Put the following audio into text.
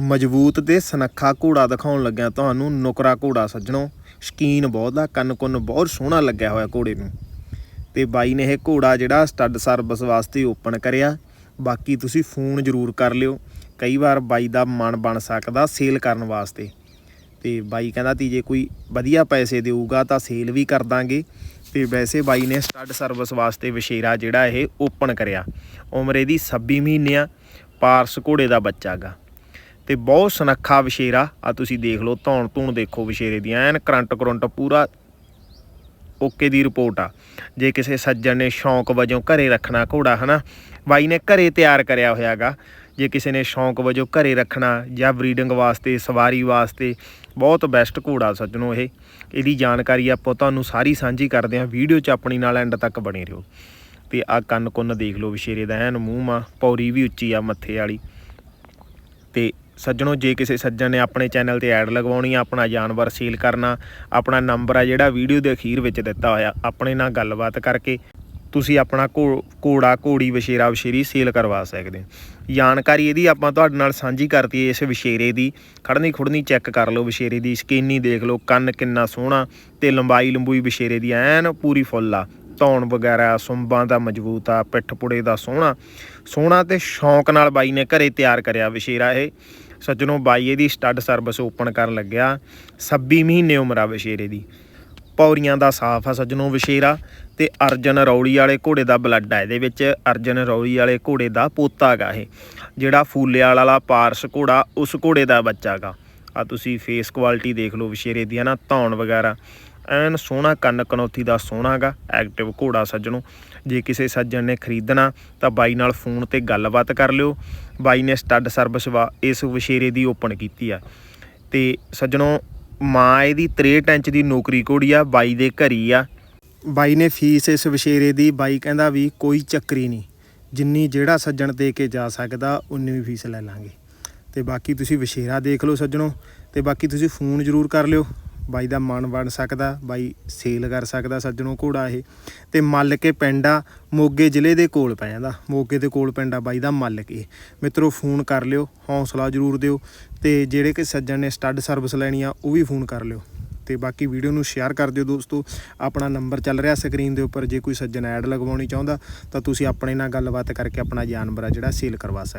ਮਜ਼ਬੂਤ ਤੇ ਸਨੱਖਾ ਘੋੜਾ ਦਿਖਾਉਣ ਲੱਗਿਆ ਤੁਹਾਨੂੰ ਨੁਕਰਾ ਘੋੜਾ ਸੱਜਣੋ। ਸ਼ਕੀਨ ਬਹੁਤ ਆ, ਕੰਨ ਕੁੰਨ ਬਹੁਤ ਸੋਹਣਾ ਲੱਗਿਆ ਹੋਇਆ ਘੋੜੇ ਨੂੰ। ਤੇ ਬਾਈ ਨੇ ਇਹ ਘੋੜਾ ਜਿਹੜਾ ਸਟੱਡ ਸਰਵਿਸ ਵਾਸਤੇ ਓਪਨ ਕਰਿਆ। ਬਾਕੀ ਤੁਸੀਂ ਫੋਨ ਜ਼ਰੂਰ ਕਰ ਲਿਓ। ਕਈ ਵਾਰ ਬਾਈ ਦਾ ਮਨ ਬਣ ਸਕਦਾ ਸੇਲ ਕਰਨ ਵਾਸਤੇ। ਤੇ ਬਾਈ ਕਹਿੰਦਾ ਤੀ ਜੇ ਕੋਈ ਵਧੀਆ ਪੈਸੇ ਦੇਊਗਾ ਤਾਂ ਸੇਲ ਵੀ ਕਰ ਦਾਂਗੇ। ਤੇ ਵੈਸੇ ਬਾਈ ਨੇ ਸਟੱਡ ਸਰਵਿਸ ਵਾਸਤੇ ਵਿਸ਼ੇਰਾ ਜਿਹੜਾ ਇਹ ਓਪਨ ਕਰਿਆ। ਉਮਰ ਇਹਦੀ 26 ਮਹੀਨੇ ਆ ਪਾਰਸ ਘੋੜੇ ਦਾ ਬੱਚਾ ਗਾ। ਤੇ ਬਹੁਤ ਸੁਨੱਖਾ ਵਿਸ਼ੇਰਾ ਆ ਤੁਸੀਂ ਦੇਖ ਲਓ, ਧੌਣ ਧੂਣ ਦੇਖੋ ਵਿਸ਼ੇਰੇ ਦੀ ਐਨ ਕਰੰਟ ਕਰੰਟ ਪੂਰਾ ਓਕੇ ਦੀ ਰਿਪੋਰਟ ਆ। ਜੇ ਕਿਸੇ ਸੱਜਣ ਨੇ ਸ਼ੌਂਕ ਵਜੋਂ ਘਰੇ ਰੱਖਣਾ ਘੋੜਾ, ਹਨਾ? ਬਾਈ ਨੇ ਘਰੇ ਤਿਆਰ ਕਰਿਆ ਹੋਇਆਗਾ। ਜੇ ਕਿਸੇ ਨੇ ਸ਼ੌਂਕ ਵਜੋਂ ਘਰੇ ਰੱਖਣਾ ਜਾਂ ਬਰੀਡਿੰਗ ਵਾਸਤੇ, ਸਵਾਰੀ ਵਾਸਤੇ, ਬਹੁਤ ਬੈਸਟ ਘੋੜਾ ਸੱਜਣੋ ਇਹ। ਇਹਦੀ ਜਾਣਕਾਰੀ ਆਪਾਂ ਤੁਹਾਨੂੰ ਸਾਰੀ ਸਾਂਝੀ ਕਰਦੇ ਹਾਂ। ਵੀਡੀਓ 'ਚ ਆਪਣੀ ਨਾਲ ਐਂਡ ਤੱਕ ਬਣੇ ਰਹੋ। ਤੇ ਆ ਕੰਨ ਕੁੰਨ ਦੇਖ ਲਓ ਵਿਸ਼ੇਰੇ ਦਾ, ਐਨ ਮੂੰਹ ਮਾ ਪੌਰੀ ਵੀ ਉੱਚੀ ਆ ਮੱਥੇ ਵਾਲੀ। ਤੇ ਸੱਜਣੋ, ਜੇ ਕਿਸੇ ਸੱਜਣ ਨੇ ਆਪਣੇ ਚੈਨਲ ਤੇ ਐਡ ਲਗਵਾਉਣੀ ਆ, ਆਪਣਾ ਜਾਨਵਰ ਸੇਲ ਕਰਨਾ, ਆਪਣਾ ਨੰਬਰ ਆ ਜਿਹੜਾ ਵੀਡੀਓ ਦੇ ਅਖੀਰ ਵਿੱਚ ਦਿੱਤਾ ਹੋਇਆ, ਆਪਣੇ ਨਾਲ ਗੱਲਬਾਤ ਕਰਕੇ ਤੁਸੀਂ ਆਪਣਾ ਘੋ- ਘੋੜਾ, ਘੋੜੀ ਵਿਸ਼ੇਰਾ ਵਿਸ਼ੇਰੀ ਸੇਲ ਕਰਵਾ ਸਕਦੇ ਹੋ। ਜਾਣਕਾਰੀ ਇਹਦੀ ਆਪਾਂ ਤੁਹਾਡੇ ਨਾਲ ਸਾਂਝੀ ਕਰਤੀ ਇਸ ਵਿਸ਼ੇਰੇ ਦੀ। ਖੜਨੀ ਖੁੜਨੀ ਚੈੱਕ ਕਰ ਲਓ ਵਿਸ਼ੇਰੇ ਦੀ, ਸਕੀਨੀ ਦੇਖ ਲਓ, ਕੰਨ ਕਿੰਨਾ ਸੋਹਣਾ ਤੇ ਲੰਬਾਈ ਲੰਬੂਈ ਵਿਸ਼ੇਰੇ ਦੀ, ਐਨ ਪੂਰੀ ਫੁੱਲ ਆ। ਧੌਣ ਵਗੈਰਾ, ਸੁੰਬਾਂ ਦਾ ਮਜ਼ਬੂਤ ਆ, ਪਿੱਠ ਪੁੜੇ ਦਾ ਸੋਹਣਾ। ਸੋਹਣਾ ਤੇ ਸ਼ੌਂਕ ਨਾਲ ਬਾਈ ਨੇ ਘਰੇ ਤਿਆਰ ਕਰਿਆ ਵਿਸ਼ੇਰਾ ਇਹ। ਸੱਜਣੋ ਬਾਈ ਇਹਦੀ ਸਟੱਡ ਸਰਵਿਸ ਓਪਨ ਕਰਨ ਲੱਗਿਆ। 26 ਮਹੀਨੇ ਉਮਰ ਆ ਵਿਸ਼ੇਰੇ ਦੀ। ਪੌਰੀਆਂ ਦਾ ਸਾਫ਼ ਆ ਸੱਜਣੋ ਵਿਸ਼ੇਰਾ ਤੇ ਅਰਜਨ ਰੌਲੀ ਵਾਲੇ ਘੋੜੇ ਦਾ ਬਲੱਡ ਆ ਇਹਦੇ ਵਿੱਚ। ਅਰਜਨ ਰੌਲੀ ਵਾਲੇ ਘੋੜੇ ਦਾ ਪੋਤਾ ਗਾ ਇਹ। ਜਿਹੜਾ ਫੂਲਿਆਲ ਵਾਲਾ ਪਾਰਸ ਘੋੜਾ, ਉਸ ਘੋੜੇ ਦਾ ਬੱਚਾ ਗਾ। ਆ ਤੁਸੀਂ ਫੇਸ ਕੁਆਲਿਟੀ ਦੇਖ ਲਓ ਵਿਸ਼ੇਰੇ ਦੀ, ਹਨਾ, ਧੌਣ ਵਗੈਰਾ। ਐਨ ਸੋਹਣਾ ਕੰਨ ਕਨੌਤੀ ਦਾ ਸੋਹਣਾ ਗਾ ਐਕਟਿਵ ਘੋੜਾ ਸੱਜਣੋ। ਜੇ ਕਿਸੇ ਸੱਜਣ ਨੇ ਖਰੀਦਣਾ, ਤਾਂ ਬਾਈ ਨਾਲ ਫੋਨ ਤੇ ਗੱਲਬਾਤ ਕਰ ਲਿਓ। ਬਾਈ ਨੇ ਸਟੱਡ ਸਰਵਿਸ ਵਾ, ਇਸ ਵਿਸ਼ੇਰੇ ਦੀ ਓਪਨ ਕੀਤੀ ਆ। ਤੇ ਸੱਜਣੋ, ਮਾਂ ਇਹਦੀ 63 ਇੰਚ ਦੀ ਨੌਕਰੀ ਘੋੜੀ ਆ, ਬਾਈ ਦੇ ਘਰੀ ਆ। ਬਾਈ ਨੇ ਫੀਸ ਇਸ ਵਿਸ਼ੇਰੇ ਦੀ, ਬਾਈ ਕਹਿੰਦਾ ਵੀ ਕੋਈ ਚੱਕਰੀ ਨਹੀਂ। ਜਿੰਨੀ ਜਿਹੜਾ ਸੱਜਣ ਦੇ ਕੇ ਜਾ ਸਕਦਾ, ਉਨੀ ਵੀ ਫੀਸ ਲੈ ਲਾਂਗੇ। ਤੇ ਬਾਕੀ ਤੁਸੀਂ ਵਿਸ਼ੇਰਾ ਦੇਖ ਲਓ ਸੱਜਣੋ, ਤੇ ਬਾਕੀ ਤੁਸੀਂ ਫੋਨ ਜ਼ਰੂਰ ਕਰ ਲਿਓ। ਬਾਈ ਦਾ ਮਨ ਬਣ ਸਕਦਾ, ਬਾਈ ਸੇਲ ਕਰ ਸਕਦਾ ਸੱਜਣੋ ਘੋੜਾ ਇਹ। ਤੇ ਮੱਲ ਕੇ ਪਿੰਡ ਆ, ਮੋਗੇ ਜ਼ਿਲ੍ਹੇ ਦੇ ਕੋਲ ਪੈ ਜਾਂਦਾ। ਮੋਗੇ ਦੇ ਕੋਲ ਪਿੰਡ ਆ ਬਾਈ ਦਾ ਮੱਲ ਕੇ ਮਿੱਤਰੋ, ਫੋਨ ਕਰ ਲਿਓ, ਹੌਸਲਾ ਜ਼ਰੂਰ ਦਿਓ ਤੇ ਜਿਹੜੇ ਕਿ ਸੱਜਣ ਨੇ ਸਟੱਡ ਸਰਵਿਸ ਲੈਣੀ ਆ, ਉਹ ਵੀ ਫੋਨ ਕਰ ਲਿਓ। ਤੇ ਬਾਕੀ ਵੀਡੀਓ ਨੂੰ ਸ਼ੇਅਰ ਕਰ ਦਿਓ ਦੋਸਤੋ। ਆਪਣਾ ਨੰਬਰ ਚੱਲ ਰਿਹਾ ਸਕਰੀਨ ਦੇ ਉੱਪਰ। ਜੇ ਕੋਈ ਸੱਜਣ ਐਡ ਲਗਵਾਉਣੀ ਚਾਹੁੰਦਾ, ਤਾਂ ਤੁਸੀਂ ਆਪਣੇ ਨਾਲ ਗੱਲਬਾਤ ਕਰਕੇ ਆਪਣਾ ਜਾਨਵਰ ਆ ਜਿਹੜਾ ਸੇਲ ਕਰਵਾ ਸਕਦੇ